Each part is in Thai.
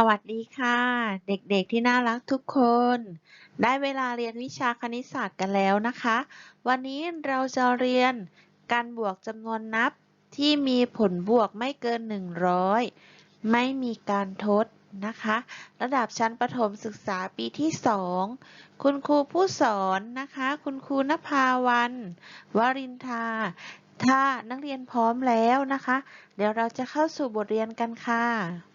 สวัสดีค่ะ เด็กๆที่น่ารักทุกคน ได้เวลาเรียนวิชาคณิตศาสตร์กันแล้วนะคะ วันนี้เราจะเรียนการบวกจำนวนนับที่มีผลบวกไม่เกิน 100 ไม่มีการทดนะคะ ระดับชั้นประถมศึกษาปีที่ 2 คุณครูผู้สอนนะคะ คุณครูนภาวันวรินทาถ้านักเรียนพร้อมแล้วนะคะ เดี๋ยวเราจะเข้าสู่บทเรียนกันค่ะ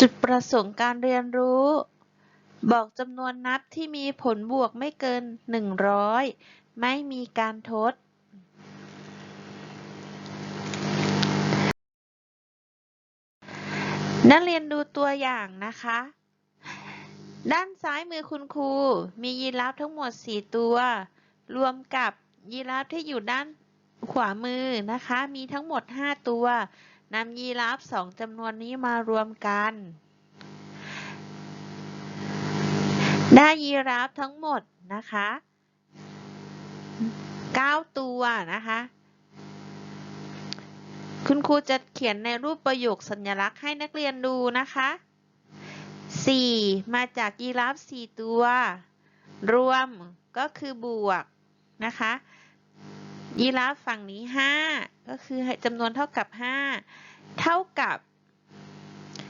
จุดประสงค์การเรียนรู้ บอกจำนวนนับที่มีผลบวกไม่เกิน 100 ไม่มีการทด นักเรียนดูตัวอย่างนะคะ ด้านซ้ายมือคุณครู มียีราฟทั้งหมด 4 ตัว รวมกับยีราฟที่อยู่ด้านขวามือนะคะ มีทั้งหมด 5 ตัว นำยีราฟสองจำนวนนี้มารวมกัน ได้ยีราฟทั้งหมดนะคะ9ตัวนะคะ คุณครูจะเขียนในรูปประโยคสัญลักษณ์ให้นักเรียนดูนะคะ 4 มาจากยีราฟ4ตัว รวมก็คือบวกนะคะ ยีราฟฝั่งนี้ 5 ก็คือจำนวนเท่ากับ 5 เท่ากับ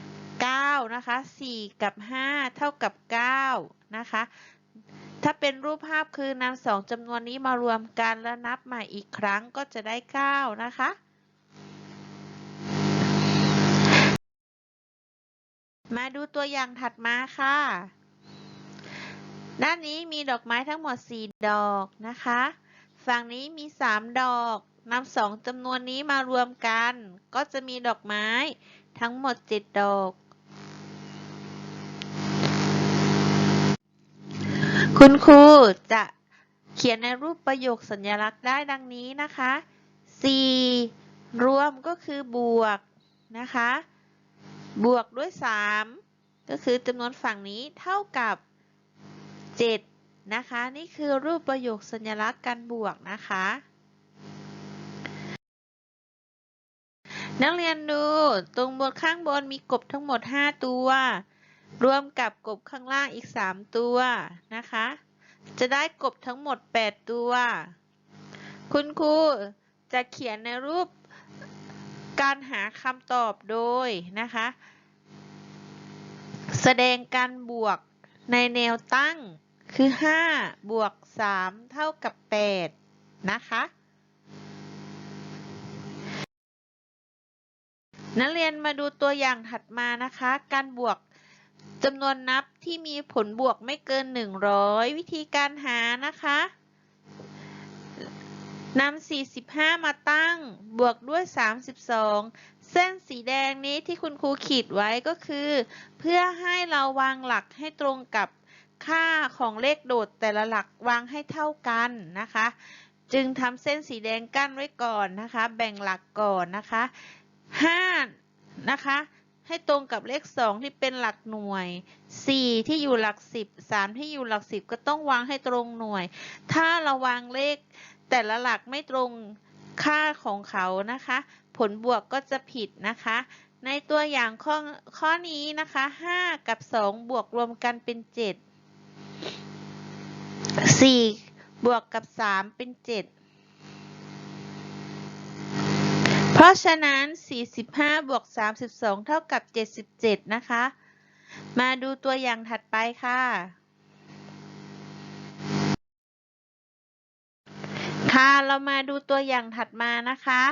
9 นะคะ 4 กับ 5 เท่ากับ 9 นะคะ ถ้าเป็นรูปภาพคือนำสองจำนวนนี้มารวมกันแล้วนับใหม่อีกครั้งก็จะได้ 9 นะคะมาดูตัวอย่างถัดมาค่ะ ด้านนี้มีดอกไม้ทั้งหมด 4 ดอกนะคะ ฝั่งนี้มี 3 ดอกนำสองจำนวนนี้มารวมกัน ก็จะมีดอกไม้ทั้งหมด 7 ดอก คุณครูจะเขียนในรูปประโยคสัญลักษณ์ได้ดังนี้นะคะ 4 รวมก็คือบวกนะคะ บวกด้วย 3 ก็คือจำนวนฝั่งนี้เท่ากับ 7 นะคะ นี่คือรูปประโยคสัญลักษณ์การบวกนะคะ นักเรียนดูตรงบนข้างบนมีกบทั้งหมด 5 ตัว รวมกับกบข้างล่างอีก 3 ตัวนะคะ จะได้กบทั้งหมด 8 ตัว คุณครูจะเขียนในรูปการหาคำตอบโดยนะคะ แสดงการบวกในแนวตั้ง คือ5บวก3เท่ากับ8นะคะ นักเรียนมาดูตัวอย่างถัดมานะคะ การบวกจำนวนนับที่มีผลบวกไม่เกิน 100 วิธีการหานะคะนำ 45 มาตั้ง บวกด้วย 32 เส้นสีแดงนี้ที่คุณครูขีดไว้ก็คือ เพื่อให้เราวางหลักให้ตรงกับ ค่าของเลขโดดแต่ละหลักวางให้เท่ากันนะคะ จึงทำเส้นสีแดงกั้นไว้ก่อนนะคะ แบ่งหลักก่อนนะคะ5นะคะให้ตรงกับเลข 2 ที่เป็นหลักหน่วย 4 ที่อยู่หลัก 10 3 ที่อยู่หลัก 10 ก็ต้องวางให้ตรงหน่วย ถ้าเราวางเลขแต่ละหลักไม่ตรงค่าของเขานะคะ ผลบวกก็จะผิดนะคะ ในตัวอย่างข้อข้อนี้นะคะ 5 กับ 2 บวกรวมกันเป็น 7 4บวกกับ3เป็น7เพราะฉะนั้น 45 บวก 32 เท่ากับ 77 นะคะ มาดูตัวอย่างถัดไปค่ะ ค่ะ เรามาดูตัวอย่างถัดมานะคะ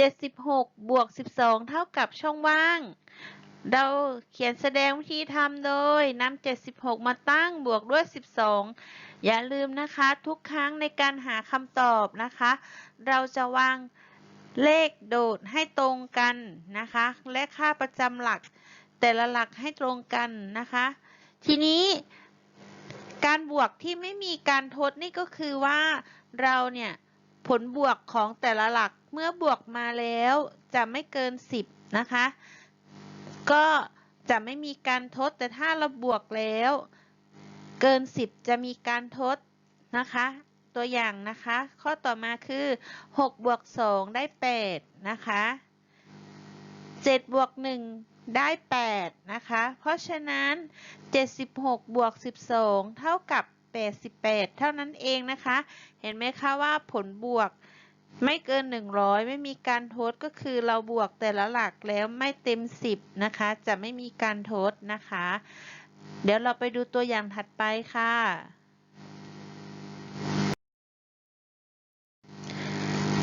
76 บวก 12 เท่ากับช่องว่าง เราเขียนแสดงวิธีทำโดยนำ76 มาตั้งบวกด้วย 12 อย่าลืมนะคะทุกครั้งในการหาคำตอบนะคะ เราจะวางเลขโดดให้ตรงกันนะคะ และค่าประจำหลักแต่ละหลักให้ตรงกันนะคะ ทีนี้การบวกที่ไม่มีการทดนี่ก็คือว่าเราเนี่ยผลบวกของแต่ละหลักเมื่อบวกมาแล้วจะไม่เกิน 10 นะคะ ก็จะไม่มีการทด แต่ถ้าเราบวกแล้ว เกิน 10 จะมีการทดนะคะ ตัวอย่างนะคะ ข้อต่อมาคือ6บวก2ได้ 8 นะคะ7บวก1ได้ 8 นะคะ เพราะฉะนั้น 76บวก12 เท่ากับ 88 เท่านั้นเองนะคะ เห็นไหมคะว่าผลบวก ไม่เกิน 100 ไม่มีการทดก็คือเราบวกแต่ละหลักแล้วไม่เต็ม 10 นะคะ จะไม่มีการทดนะคะ เดี๋ยวเราไปดูตัวอย่างถัดไปค่ะ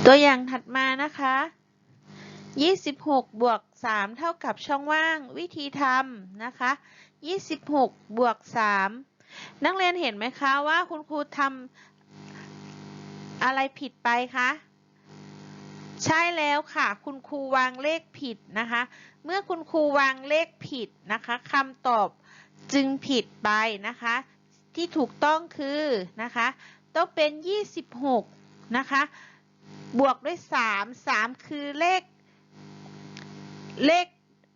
ตัวอย่างถัดมานะคะ 26 บวก 3 เท่ากับช่องว่างวิธีทำนะคะ 26 บวก 3 นักเรียนเห็นไหมคะว่าคุณครูทำอะไรผิดไปคะ ใช่แล้วค่ะ คุณครูวางเลขผิดนะคะ เมื่อคุณครูวางเลขผิดนะคะคำตอบจึงผิดไปนะคะ ที่ถูกต้องคือนะคะ ต้องเป็น 26 นะคะ บวกด้วย 3 3 คือเลข เลข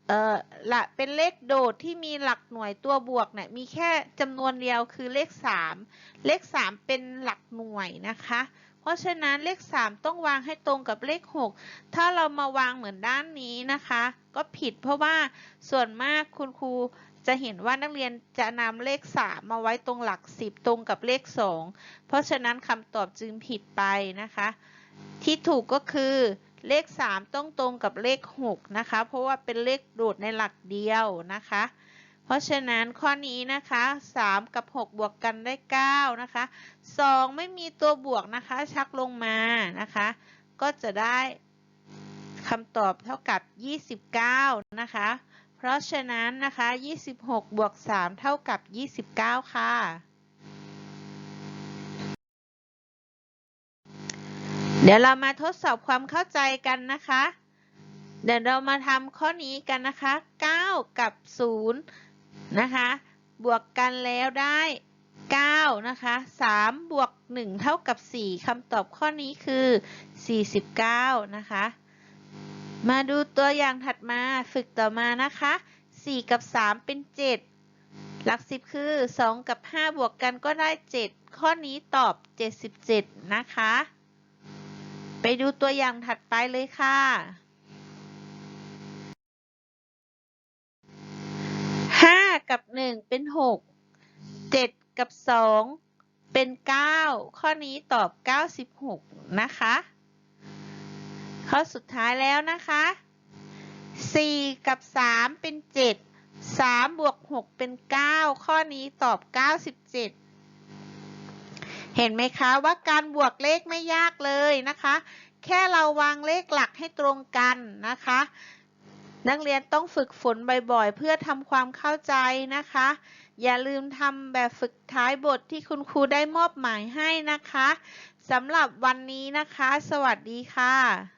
เอ่อละเป็นเลขโดดที่มีหลักหน่วยตัวบวกเนี่ยมีแค่จำนวนเดียวคือเลข 3 เลข 3 เป็นหลักหน่วยนะคะ ราะฉะนั้นเลข 3 ต้องวางให้ตรงกับเลข 6 ถ้าเรามาวางเหมือนด้านนี้นะคะ ก็ผิดเพราะว่าส่วนมากคุณครูจะเห็นว่านักเรียนจะนำเลข 3 มาไว้ตรงหลัก 10 ตรงกับเลข 2 เพราะฉะนั้นคำตอบจึงผิดไปนะคะ ที่ถูกก็คือเลข 3 ต้องตรงกับเลข 6 นะคะ เพราะว่าเป็นเลขโดดในหลักเดียวนะคะ เพราะฉะนั้นข้อนี้นะคะ 3 กับ 6 บวกกันได้9นะคะ 2 ไม่มีตัวบวกนะคะ ชักลงมานะคะ ก็จะได้คำตอบเท่ากับ 29 นะคะ เพราะฉะนั้นนะคะ 26 บวก 3 เท่ากับ 29 ค่ะเดี๋ยวเรามาทดสอบความเข้าใจกันนะคะ เดี๋ยวเรามาทำข้อนี้กันนะคะ 9 กับ 0 นะคะ บวกกันแล้วได้9นะคะ3บวก 1 เท่ากับ 4คำตอบข้อนี้คือ 49 นะคะ มาดูตัวอย่างถัดมาฝึกต่อมานะคะ 4 กับ 3 เป็น 7 หลัก 10 คือ 2 กับ 5 บวกกันก็ได้ 7 ข้อนี้ตอบ 77 นะคะ ไปดูตัวอย่างถัดไปเลยค่ะ 5 กับ 1 เป็น 6 7 กับ 2 เป็น 9 ข้อนี้ตอบ 96 นะคะ ข้อสุดท้ายแล้วนะคะ 4 กับ 3 เป็น 7 3 บวก 6 เป็น 9 ข้อนี้ตอบ 97เห็นไหมคะว่าการบวกเลขไม่ยากเลยนะคะ แค่เราวางเลขหลักให้ตรงกันนะคะ นักเรียนต้องฝึกฝนบ่อยๆ เพื่อทำความเข้าใจนะคะ อย่าลืมทำแบบฝึกท้ายบทที่คุณครูได้มอบหมายให้นะคะสำหรับวันนี้นะคะ สวัสดีค่ะ